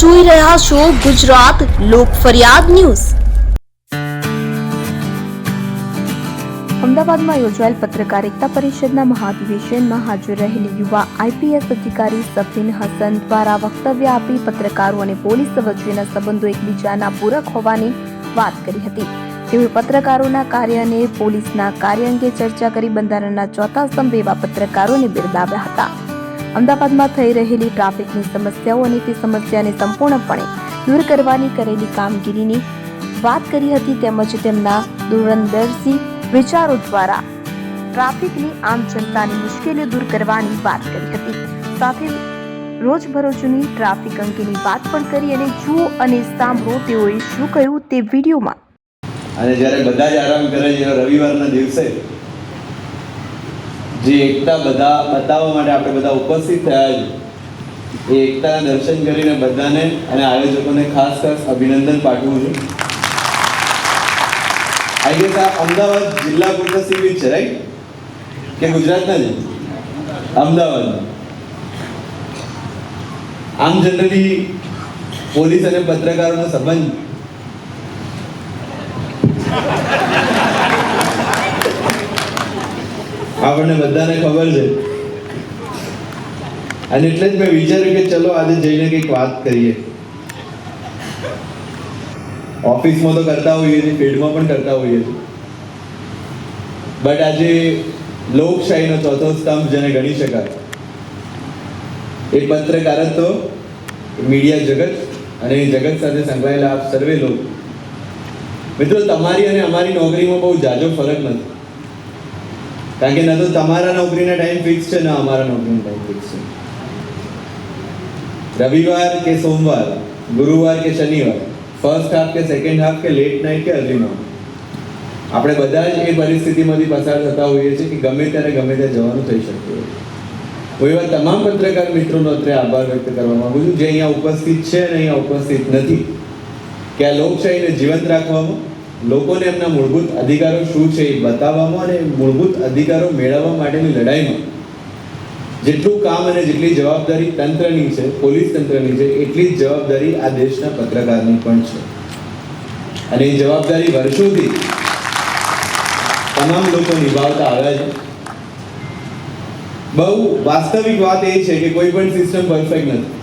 જોઈ રહ્યા છો ગુજરાત લોક ફરિયાદ ન્યૂઝ. અમદાવાદમાં યોજાયેલ પત્રકારિતા પરિષદના મહાધિવેશનમાં હાજર રહેલી યુવા આઈપીએસ અધિકારી સફીન હસન દ્વારા વક્તવ્ય આપી પત્રકારો અને પોલીસ વચ્ચેના સંબંધો એકબીજાના પૂરક હોવાની વાત કરી હતી. તેઓએ પત્રકારોના કાર્ય અને પોલીસના કાર્ય અંગે ચર્ચા કરી બંધારણના ચોથા સ્તંભ એવા પત્રકારોને બિરદાવ્યા હતા. અમદાવાદમાં થઈ રહેલી ટ્રાફિકની સમસ્યાઓ અને તે સમસ્યાને સંપૂર્ણપણે દૂર કરવાની કરેલી કામગીરીની વાત કરી હતી તેમજ તેમના દૂરંદર્શી વિચારો દ્વારા ટ્રાફિકની આમ જનતાની મુશ્કેલીઓ દૂર કરવાની વાત કરી હતી. સાથે રોજબરોજની ટ્રાફિક અંગેની વાત પણ કરી અને જુઓ અને સાંભળો તેઓએ શું કહ્યું તે વિડીયોમાં. અને જ્યારે બધા જ આરામ કરે છે, રવિવારના દિવસે જે એકતા બધા બતાવવા માટે આપણે બધા ઉપસ્થિત થયા છે. એ એકતાના દર્શન કરીને બધાને અને આયોજકોને ખાસ ખાસ અભિનંદન પાઠવું છું. આઈ ગેસ આ અમદાવાદ જિલ્લા પૂરતા સીમિત છે રાઈટ કે ગુજરાતના જ અમદાવાદના આમ જનરલી પોલીસ અને પત્રકારોનો સંબંધ આપણને બધાને ખબર છે. અને એટલે જ મેં વિચાર્યું કે ચલો આજે જઈને કંઈક વાત કરીએ. ઓફિસમાં તો કરતા હોઈએ છીએ, ફિલ્ડમાં પણ કરતા હોઈએ છીએ. બટ આજે લોકશાહીનો ચોથો સ્તંભ જેને ગણી શકાય. એ પત્રકારત્વ મીડિયા જગત અને એ જગત સાથે સંકળાયેલા આપ સર્વે લોકો. મિત્રો, તમારી અને અમારી નોકરીમાં બહુ જાજો ફરક નથી. કારણ કે ન તો તમારા નોકરીના ટાઈમ ફિક્સ છે, ને અમારા નોકરીનો ટાઈમ ફિક્સ છે. રવિવાર કે સોમવાર, ગુરુવાર કે શનિવાર ફર્સ્ટ હાફ કે સેકન્ડ હાફ કે લેટ નાઇટ કે અર્લી મોર્નિંગ આપણે બધા જ એ પરિસ્થિતિમાંથી પસાર થતા હોઈએ છીએ કે ગમે ત્યારે ગમે ત્યાં જવાનું થઈ શકતું હોય. હું એવા તમામ પત્રકાર મિત્રોનો અત્યારે આભાર વ્યક્ત કરવા માંગુ છું જે અહીંયા ઉપસ્થિત છે અને અહીંયા ઉપસ્થિત નથી. કે આ લોકશાહીને જીવંત રાખવામાં લોકોને એમના મૂળભૂત અધિકારો શું છે એ બતાવવામાં અને મૂળભૂત અધિકારો મેળવવા માટેની લડાઈમાં. જેટલું કામ અને જેટલી જવાબદારી તંત્રની છે, પોલીસ તંત્રની છે, એટલી જ જવાબદારી આ દેશના પત્રકારની પણ છે. અને એ જવાબદારી વર્ષોથી તમામ લોકો નિભાવતા આવ્યા છે. બહુ વાસ્તવિક વાત એ છે કે કોઈ પણ સિસ્ટમ પરફેક્ટ નથી.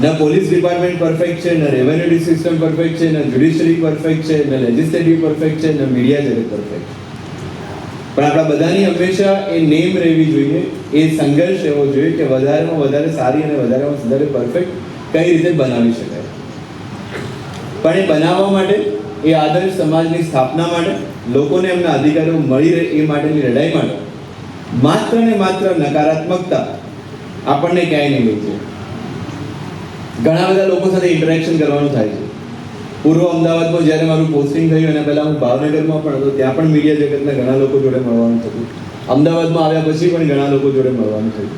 ન, પોલીસ ડિપાર્ટમેન્ટ પરફેક્ટ છે, ન રેવન્યુ સિસ્ટમ પરફેક્ટ છે, ન જ્યુડિશરી પરફેક્ટ છે, ન લેજિસ્લેટિવ પરફેક્ટ છે, ન મીડિયા જગત પરફેક્ટ પણ આપણા બધાની હંમેશા એ નેમ રહેવી જોઈએ, એ સંઘર્ષ રહેવો જોઈએ કે વધારેમાં વધારે સારી અને વધારેમાં વધારે પરફેક્ટ કઈ રીતે બનાવી શકાય. પણ એ બનાવવા માટે, એ આદર્શ સમાજની સ્થાપના માટે, લોકોને એમના અધિકારો મળી રહે એ માટેની લડાઈ માટે, માત્ર ને માત્ર નકારાત્મકતા આપણને ક્યાંય નહીં લઈ જાય ઘણા બધા લોકો સાથે ઇન્ટરેક્શન કરવાનું થાય છે. પૂર્વ અમદાવાદમાં જ્યારે મારું પોસ્ટિંગ થયું અને પહેલાં હું ભાવનગરમાં પણ હતો, ત્યાં પણ મીડિયા જગતના ઘણા લોકો જોડે મળવાનું થતું. અમદાવાદમાં આવ્યા પછી પણ ઘણા લોકો જોડે મળવાનું થયું.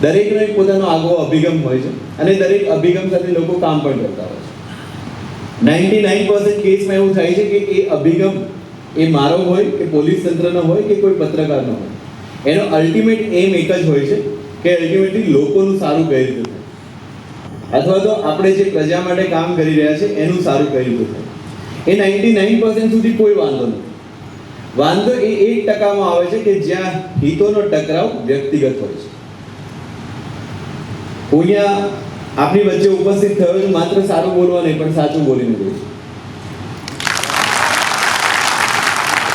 દરેકનો એક પોતાનો આગવો અભિગમ હોય છે અને દરેક અભિગમ સાથે લોકો કામ પણ કરતા હોય છે. નાઇન્ટી નાઇન પર્સન્ટ કેસમાં એવું થાય છે કે એ અભિગમ એ મારો હોય કે પોલીસ તંત્રનો હોય કે કોઈ પત્રકારનો હોય. એનો અલ્ટિમેટ એમ એક જ હોય છે કે અલ્ટિમેટલી લોકોનું સારું કઈ રીતે થાય. અથવા તો આપણે જે પ્રજા માટે કામ કરી રહ્યા છે એનું સારું કર્યું હતું એ નાઇન્ટી નાઇન પર્સન્ટ સુધી કોઈ વાંધો નથી. વાંધો એ એક ટકામાં આવે છે કે જ્યાં હિતોનો ટકરાવ વ્યક્તિગત હોય છે. હું અહીંયા આપની વચ્ચે ઉપસ્થિત થયો છું માત્ર સારું બોલવા નહીં, પણ સાચું બોલીને જઈશ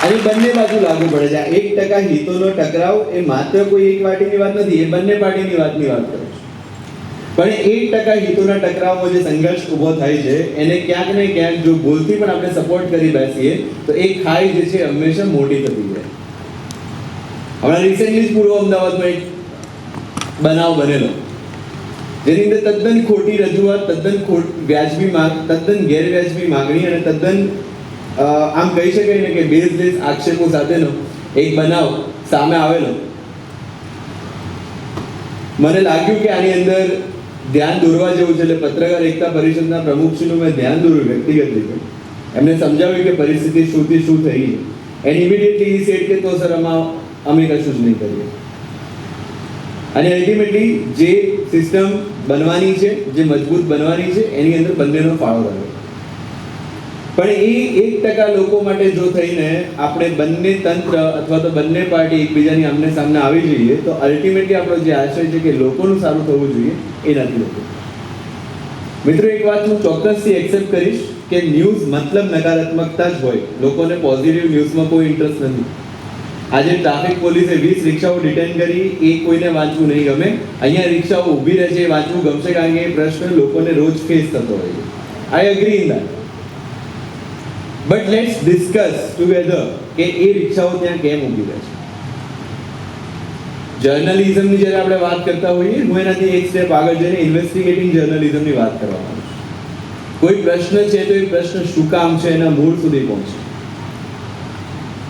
અને બંને બાજુ લાગુ પડે છે. એક ટકા હિતોનો ટકરાવ એ માત્ર કોઈ એક પાર્ટીની વાત નથી, એ બંને પાર્ટીની વાતની વાત કરું છે. પણ એક ટકા હિતોના ટકરાવમાં જે સંઘર્ષ ઊભો થાય છે, એને ક્યાંક ને ક્યાંક જો ભૂલથી પણ આપણે સપોર્ટ કરી બેસીએ, તો એ ખાઈ જે છે, હંમેશા મોટી થતી જાય. હમણાં રિસેન્ટલી પૂર્વ અમદાવાદમાં એક બનાવ બનેલો. જેની અંદર તદ્દન ખોટી રજૂઆત, તદ્દન ખોટ વ્યાજબી માંગ, તદ્દન ગેરવ્યાજબી માંગણી અને તદ્દન આમ કહી શકાય ને કે બેઝલેસ આક્ષેપો સાથેનો એક બનાવ સામે આવેલો. મને લાગ્યું કે આની અંદર ધ્યાન દોરવા જેવું છે એટલે પત્રકાર એકતા પરિષદના પ્રમુખશ્રીનું મેં ધ્યાન દોર્યું વ્યક્તિગત રીતે. એમને સમજાવ્યું કે પરિસ્થિતિ શુંથી શું થઈ એન્ડ ઇમિડિયેટલી ઈ સેટ કે તો સર, આમાં અમે કશું જ નહીં કરીએ. અને અલ્ટિમેટલી જે સિસ્ટમ બનવાની છે, જે મજબૂત બનવાની છે, એની અંદર બંનેનો ફાળો રહ્યો. પણ એ એક ટકા લોકો માટે જો થઈને આપણે બંને તંત્ર અથવા તો બંને પાર્ટી એકબીજાની આમને સામને આવી જઈએ, તો અલ્ટિમેટલી આપણો જે આશય છે કે લોકોનું સારું થવું જોઈએ, એ નથી હોતું મિત્રો, એક વાત હું ચોક્કસથી એક્સેપ્ટ કરીશ કે ન્યૂઝ મતલબ નકારાત્મકતા જ હોય. લોકોને પોઝિટિવ ન્યૂઝમાં કોઈ ઇન્ટરેસ્ટ નથી. આજે ટ્રાફિક પોલીસે વીસ રિક્ષાઓ ડિટેન કરી, એ કોઈને વાંચવું નહીં ગમે. અહીંયા રિક્ષાઓ ઊભી રહે છે એ વાંચવું ગમશે કારણ કે એ પ્રશ્ન લોકોને રોજ ફેસ થતો હોય છે. I agree in that but let's discuss together કે એ રિક્ષાઓ ત્યાં કેમ ઊભી રહે છે. જર્નલિઝમની જ્યારે આપણે વાત કરતા હોઈએ, હું એનાથી એક સ્ટેપ આગળ જઈને ઇન્વેસ્ટિગેટિંગ જર્નલિઝમની વાત કરવા માંગુ. કોઈ પ્રશ્ન છે તો એ પ્રશ્ન શું કામ છે એના મૂળ સુધી પહોંચે.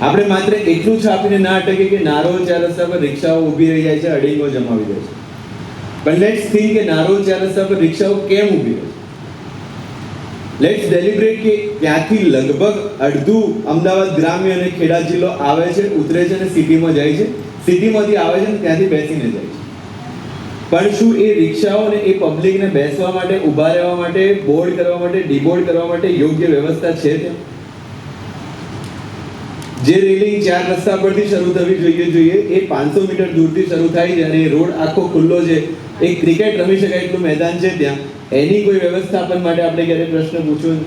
આપણે માત્ર એટલું છાપીને ના અટકે કે નારોલ ચાર પર રિક્ષાઓ ઊભી રહી જાય છે, અડીંગો જમાવી દે છે. પણ લેટ્સ થિંક કે નારોલ ચાર પર રિક્ષાઓ કેમ ઊભી રહે છે? લેટ્સ ડેલિબ્રેટ કે ત્યાંથી લગભગ અડધું અમદાવાદ ગ્રામ્ય અને ખેડા જિલ્લો આવે છે, ઉતરે છે અને સિટીમાં જાય છે. સિટીમાંથી આવે છે અને ત્યાંથી બેસીને જાય છે. પણ શું એ રિક્ષાઓ અને એ પબ્લિકને બેસવા માટે, ઊભા રહેવા માટે બોર્ડ કરવા માટે ડીબોર્ડ કરવા માટે યોગ્ય વ્યવસ્થા છે ત્યાં? જે રેલિંગ ચાર રસ્તા પરથી શરૂ થવી જોઈએ જોઈએ. એ પાંચસો મીટર દૂરથી શરૂ થાય છે અને એ રોડ આખો ખુલ્લો છે. એ ક્રિકેટ રમી શકાય એટલું મેદાન છે ત્યાં. એની કોઈ વ્યવસ્થાપન માટે આપણે ક્યારે પ્રશ્ન પૂછ્યો.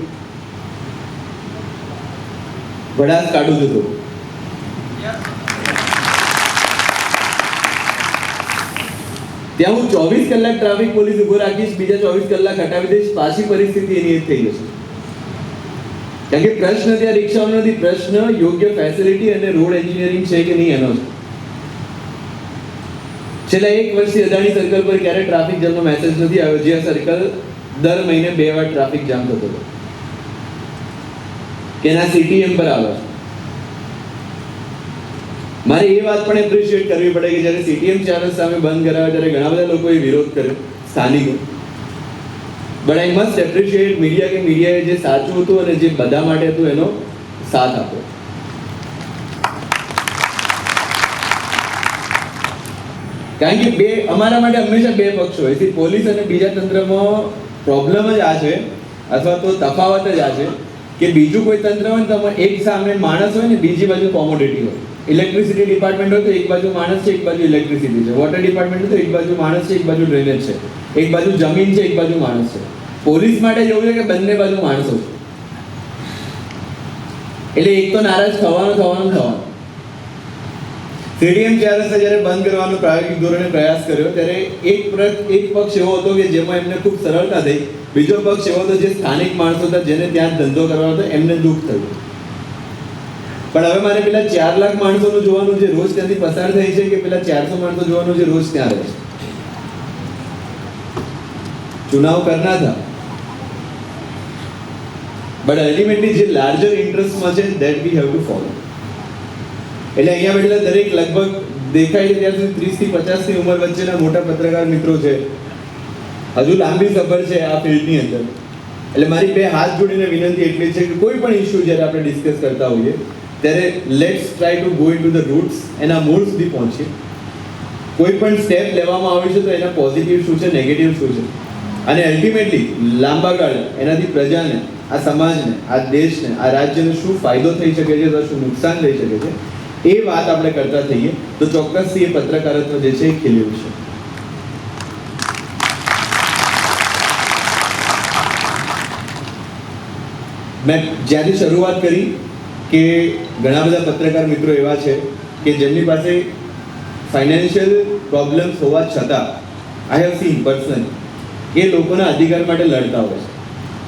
ભડાસ કાઢું થોડું. ત્યાં હું ચોવીસ કલાક ટ્રાફિક પોલીસ ઊભો રાખીશ, બીજા ચોવીસ કલાક હટાવી દઈશ, પાછી પરિસ્થિતિ એની જ થઈ જશે કારણ કે પ્રશ્ન ત્યાં રિક્ષાઓનો નથી પ્રશ્ન યોગ્ય ફેસિલિટી અને રોડ એન્જિનિયરિંગ છે કે નહીં એનો છે છેલ્લા એક વર્ષથી અદાણી સર્કલ પર ક્યારે ટ્રાફિક જામનો મેસેજ નથી આવ્યો. જે સર્કલ દર મહિને બે વાર ટ્રાફિક જામ થતો હતો. કેના સીટીએમ પર આવે. મારે એ વાત પણ એપ્રિશિએટ કરવી પડે કે જ્યારે સીટીએમ ચાર્જ સામે બંધ કરાવે ત્યારે ઘણા બધા લોકોએ વિરોધ કર્યો, સ્થાનિકો. But I must appreciate media કે મીડિયાએ જે સાચું હતું અને જે બધા માટે હતું એનો સાથ આપ્યો. કારણ કે બે, અમારા માટે હંમેશા બે પક્ષ હોય. છે પોલીસ અને બીજા તંત્રમાં પ્રોબ્લેમ જ આ છે, અથવા તો તફાવત જ આ છે કે બીજું કોઈ તંત્ર હોય ને તમે એક સામે માણસ હોય ને, બીજી બાજુ કોમોડિટી હોય. ઇલેક્ટ્રિસિટી ડિપાર્ટમેન્ટ હોય તો એક બાજુ માણસ છે, એક બાજુ ઇલેક્ટ્રિસિટી છે. વોટર ડિપાર્ટમેન્ટ હોય તો એક બાજુ માણસ છે, એક બાજુ ડ્રેનેજ છે. એક બાજુ જમીન છે, એક બાજુ માણસ છે. પોલીસ માટે એવું છે કે બંને બાજુ માણસો છે. એટલે એક તો નારાજ થવાનું થવાનું થવાનું. સીડીએમ જ્યારે જ્યારે બંધ કરવાનો પ્રાયોગિક ધોરણે પ્રયાસ કર્યો, ત્યારે એક પ્ર- એક પક્ષ એવો હતો કે જેમાં એમને ખૂબ સરળતા થઈ. બીજો પક્ષ એવો હતો જે સ્થાનિક માણસો હતા જેને ત્યાં ધંધો કરવાનો હતો, એમને દુઃખ થયું. પણ હવે મારે પેલા ચાર લાખ માણસોનું જોવાનું જે રોજ ત્યાંથી પસાર થાય છે કે પેલા ચારસો માણસો જોવાનું જે રોજ ત્યાં રહે ચુનાવ કરના હતા બટ અલ્ટિમેટલી જે લાર્જર ઇન્ટરેસ્ટમાં છે that we have to follow એટલે અહીંયા બેઠેલા દરેક લગભગ દેખાય ત્યાં સુધી ત્રીસથી પચાસની ઉંમર વચ્ચેના મોટા પત્રકાર મિત્રો છે. હજુ લાંબી સફર છે આ ફિલ્ડની અંદર. એટલે મારી બે હાથ જોડીને વિનંતી એટલી છે કે કોઈ પણ ઇસ્યુ જ્યારે આપણે ડિસ્કસ કરતા હોઈએ, ત્યારે let's try to go into the roots એના મૂળ સુધી પહોંચીએ. કોઈ પણ સ્ટેપ લેવામાં આવે છે તો એના પોઝિટિવ શું છે નેગેટિવ શું છે? અને અલ્ટિમેટલી લાંબા ગાળે એનાથી પ્રજાને, આ સમાજને, આ દેશને, આ રાજ્યને શું ફાયદો થઈ શકે છે અથવા શું નુકસાન થઈ શકે છે? એ વાત આપણે કરતા થઈએ, તો ચોક્કસથી એ પત્રકારત્વ જે છે એ ખીલ્યું છે મેં જ્યાંથી શરૂઆત કરી કે ઘણા બધા પત્રકાર મિત્રો એવા છે કે જેમની પાસે ફાઇનાન્શિયલ પ્રોબ્લેમ્સ હોવા છતાં આઈ હેવ સીન પર્સન એ લોકોના અધિકાર માટે લડતા હોય છે.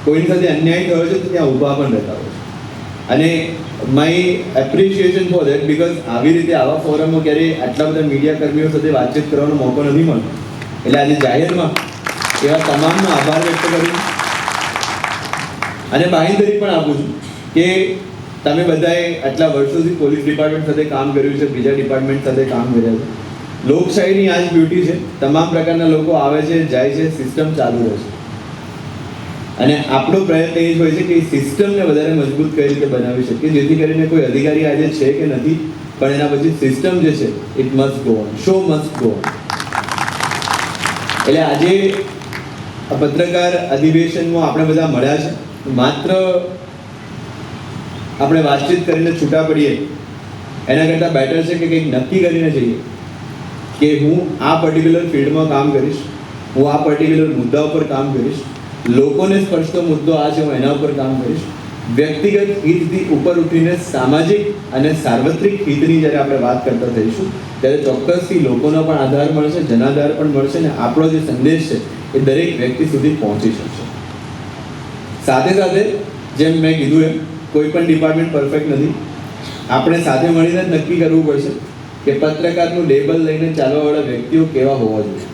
કોઈની સાથે અન્યાય થયો છે તો ત્યાં ઊભા પણ રહેતા હોય છે. અને my appreciation for that because આવી રીતે આવા ફોરમો ક્યારેય આટલા બધા મીડિયા કર્મીઓ સાથે વાતચીત કરવાનો મોકો નથી મળતો. એટલે આજે જાહેરમાં એવા તમામનો આભાર વ્યક્ત કરું અને બાંહેધરી પણ આપું છું કે તમે બધાએ આટલા વર્ષોથી પોલીસ ડિપાર્ટમેન્ટ સાથે કામ કર્યું છે, બીજા ડિપાર્ટમેન્ટ સાથે કામ કર્યા છે. લોકશાહીની આ જ બ્યુટી છે. તમામ પ્રકારના લોકો આવે છે, જાય છે સિસ્ટમ ચાલુ રહે છે. અને આપણો પ્રયત્ન એ જ હોય છે કે સિસ્ટમને વધારે મજબૂત કઈ રીતે બનાવી શકીએ, જેથી કરીને કોઈ અધિકારી આજે છે કે નથી, પણ એના પછી સિસ્ટમ જે છે it must go on show must go on એટલે આજે આ પત્રકાર અધિવેશનમાં આપણે બધા મળ્યા છે. માત્ર આપણે વાતચીત કરીને છૂટા પડીએ, એના કરતાં બેટર છે કે કંઈક નક્કી કરીને જઈએ કે હું આ પર્ટિક્યુલર ફિલ્ડમાં કામ કરીશ, હું આ પર્ટિક્યુલર મુદ્દા ઉપર કામ કરીશ લોકોને સ્પર્શતો મુદ્દો આ છે, હું એના ઉપર કામ કરીશ. વ્યક્તિગત હિતથી ઉપર ઉઠીને સામાજિક અને સાર્વત્રિક હિતની જ્યારે આપણે વાત કરતા થઈશું, ત્યારે ચોક્કસથી લોકોનો પણ આધાર મળશે, જનાધાર પણ મળશે અને આપણો જે સંદેશ છે, એ દરેક વ્યક્તિ સુધી પહોંચી શકશે. સાથે સાથે જેમ મેં કીધું એમ, કોઈ પણ ડિપાર્ટમેન્ટ પરફેક્ટ નથી. આપણે સાથે મળીને જ નક્કી કરવું પડશે કે પત્રકારનું લેબલ લઈને ચાલવાવાળા વ્યક્તિઓ કેવા હોવા જોઈએ.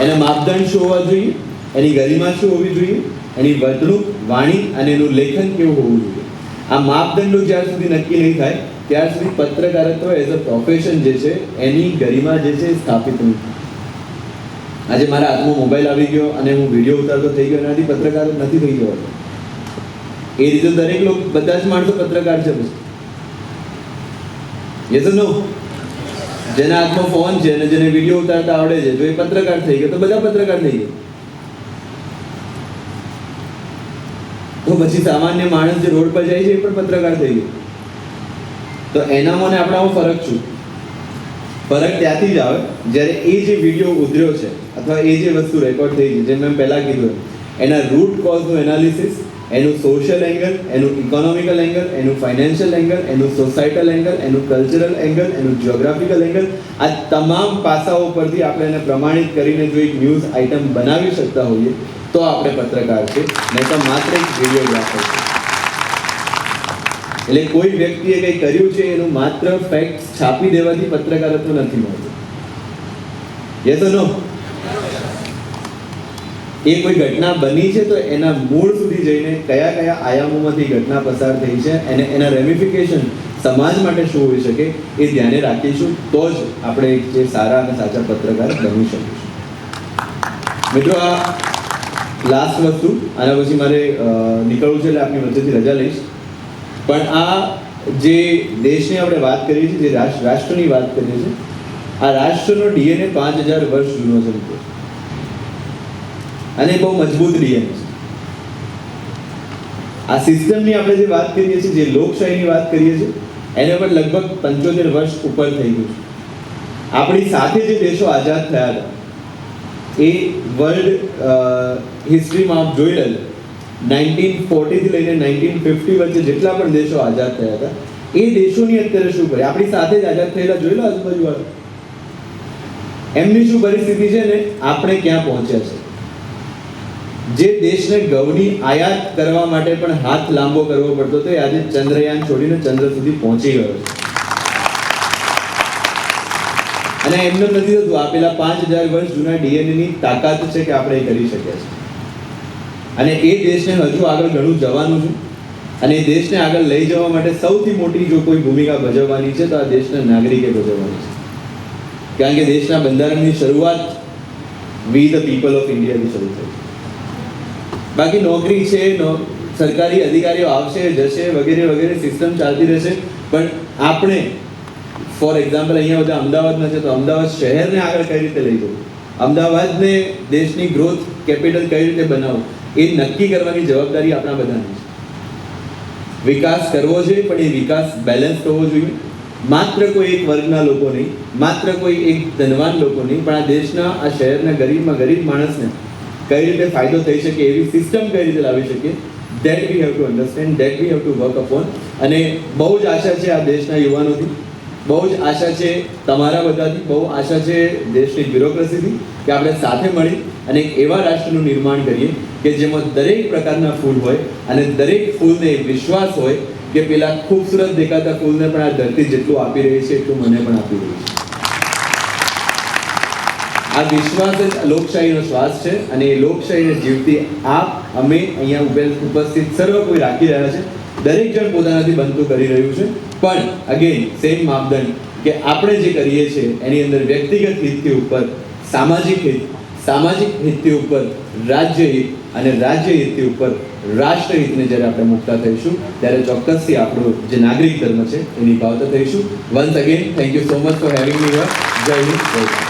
એના માપદંડ શું હોવા જોઈએ? એની ગરિમા શું હોવી જોઈએ? એની વર્તણૂક વાણી અને એનું લેખન કેવું હોવું જોઈએ? આ માપદંડો જ્યાર સુધી નક્કી નહીં થાય, ત્યાર સુધી પત્રકારત્વ એઝ અ પ્રોફેશન જે છે, એની ગરિમા જે છે સ્થાપિત નહીં આજે મારા હાથમાં મોબાઈલ આવી ગયો અને હું વીડિયો ઉતારતો થઈ ગયો એનાથી પત્રકાર નથી થઈ ગયો. એ રીતે દરેક લોકો, બધા જ માણસો પત્રકાર છે પછી. યસ નો જેના હાથમાં ફોન છે અને જેને વીડિયો ઉતારતા આવડે છે, તો એ પત્રકાર થઈ ગયો, તો બધા પત્રકાર થઈ ગયા. તો પછી સામાન્ય માણસ જે રોડ પર જાય છે, એ પણ પત્રકાર થઈ ગયો. તો એનામાં ને હું ફરક છું. ફરક ત્યાંથી જ આવે, જ્યારે એ જે વીડિયો ઉધર્યો છે, અથવા એ જે વસ્તુ રેકોર્ડ થઈ છે, જેમ મેં પહેલાં કીધું એના રૂટ કોઝનું એનાલિસિસ એનું સોશિયલ એંગલ એનું ઇકોનોમિકલ એંગલ એનું ફાઇનાન્શિયલ એંગલ એનું સોસાયટલ એંગલ એનું કલ્ચરલ એંગલ એનું જ્યોગ્રાફિકલ એંગલ આ તમામ પાસાઓ પરથી આપણે એને પ્રમાણિત કરીને જો એક ન્યૂઝ આઇટમ બનાવી શકતા હોઈએ, તો આપણે પત્રકાર છે. નહીં તો માત્ર એક વિડીયોગ્રાફર છે. એટલે કોઈ વ્યક્તિએ કંઈ કર્યું છે, એનું માત્ર ફેક્ટ છાપી દેવાથી પત્રકારત્વ નથી મળતું. યસ નો એ કોઈ ઘટના બની છે તો એના મૂળ સુધી જઈને કયા કયા આયામોમાંથી ઘટના પસાર થઈ છે અને એના રેમિફિકેશન સમાજ માટે શું હોઈ શકે એ ધ્યાને રાખીશું. તો જ આપણે એક જે સારા અને સાચા પત્રકાર બની શકીશું. મિત્રો, આ લાસ્ટ વસ્તુ, આના પછી મારે નીકળવું છે એટલે આપની વચ્ચેથી રજા લઈશ. પણ આ જે દેશની આપણે વાત કરીએ છીએ, જે રાષ્ટ્રની વાત કરીએ છીએ, આ રાષ્ટ્રનો ડીએનએ પાંચ હજાર વર્ષ જૂનો છે અને બહુ મજબૂત ડીએનએ છે આ સિસ્ટમની આપણે જે વાત કરીએ છીએ, જે લોકશાહીની વાત કરીએ છીએ, એને પણ લગભગ પંચોતેર વર્ષ ઉપર થઈ ગયું છે. આપણી સાથે જે દેશો આઝાદ થયા હતા, એ વર્લ્ડ હિસ્ટ્રીમાં આપ જોઈ લેજો. નાઇન્ટીન ફોર્ટીથી લઈને નાઇન્ટીન ફિફ્ટી વચ્ચે જેટલા પણ દેશો આઝાદ થયા હતા, એ દેશોની અત્યારે શું કરે? આપણી સાથે જ આઝાદ થયેલા જોયેલા આજુબાજુ એમની શું પરિસ્થિતિ છે ને? આપણે ક્યાં પહોંચ્યા છે? જે દેશને ઘઉંની આયાત કરવા માટે પણ હાથ લાંબો કરવો પડતો હતો, એ આજે ચંદ્રયાન છોડીને ચંદ્ર સુધી પહોંચી ગયો અને એમને નથી થતું આપેલા પાંચ હજાર વર્ષ જૂના ડીએનએની તાકાત છે કે આપણે એ કરી શકીએ છીએ. અને એ દેશને હજુ આગળ ઘણું જવાનું છે. અને એ દેશને આગળ લઈ જવા માટે સૌથી મોટી જો કોઈ ભૂમિકા ભજવવાની છે, તો આ દેશના નાગરિકે ભજવવાની છે. કારણ કે દેશના બંધારણની શરૂઆત વી ધ પીપલ ઓફ ઇન્ડિયાની શરૂ થઈ. બાકી નોકરી છે, નો, સરકારી અધિકારીઓ આવશે, જશે, વગેરે વગેરે સિસ્ટમ ચાલતી રહેશે. પણ આપણે ફોર એક્ઝામ્પલ અહીંયા બધા અમદાવાદમાં છે, તો અમદાવાદ શહેરને આગળ કઈ રીતે લઈ જવું? અમદાવાદને દેશની ગ્રોથ કેપિટલ કઈ રીતે બનાવવું? એ નક્કી કરવાની જવાબદારી આપણા બધાની છે. વિકાસ કરવો જોઈએ પણ એ વિકાસ બેલેન્સ હોવો જોઈએ. માત્ર કોઈ એક વર્ગના લોકો નહીં, માત્ર કોઈ એક ધનવાન લોકો નહીં, પણ આ દેશના, આ શહેરના ગરીબમાં ગરીબ માણસને કઈ રીતે ફાયદો થઈ શકે એવી સિસ્ટમ કઈ રીતે લાવી શકીએ? That we have to understand that we have to work upon અને બહુ જ આશા છે આ દેશના યુવાનોથી. બહુ જ આશા છે તમારા બધાથી. બહુ આશા છે દેશની બ્યુરોક્રસીથી કે આપણે સાથે મળી અને એવા રાષ્ટ્રનું નિર્માણ કરીએ કે જેમાં દરેક પ્રકારના ફૂલ હોય અને દરેક ફૂલને વિશ્વાસ હોય કે પેલા ખૂબસૂરત દેખાતા ફૂલને પણ આ ધરતી જેટલું આપી રહી છે એટલું મને પણ આપી રહી છે. આ વિશ્વાસ જ લોકશાહીનો શ્વાસ છે અને એ લોકશાહીને જીવતી આપ, અમે અહીંયા ઉભેલ ઉપસ્થિત સર્વ કોઈ રાખી રહ્યા છે. દરેક જણ પોતાનાથી બનતું કરી રહ્યું છે. પણ અગેન સેમ માપદંડ કે આપણે જે કરીએ છીએ, એની અંદર વ્યક્તિગત હિતથી ઉપર, સામાજિક હિત, સામાજિક હિતથી ઉપર, રાજ્ય હિત અને રાજ્ય હિતથી ઉપર, રાષ્ટ્ર હિતને જ્યારે આપણે મુકતા થઈશું, ત્યારે ચોક્કસથી આપણો જે નાગરિક ધર્મ છે એની ભાવતા થઈશું. Once again thank you so much for having you જય હિન્દ, જય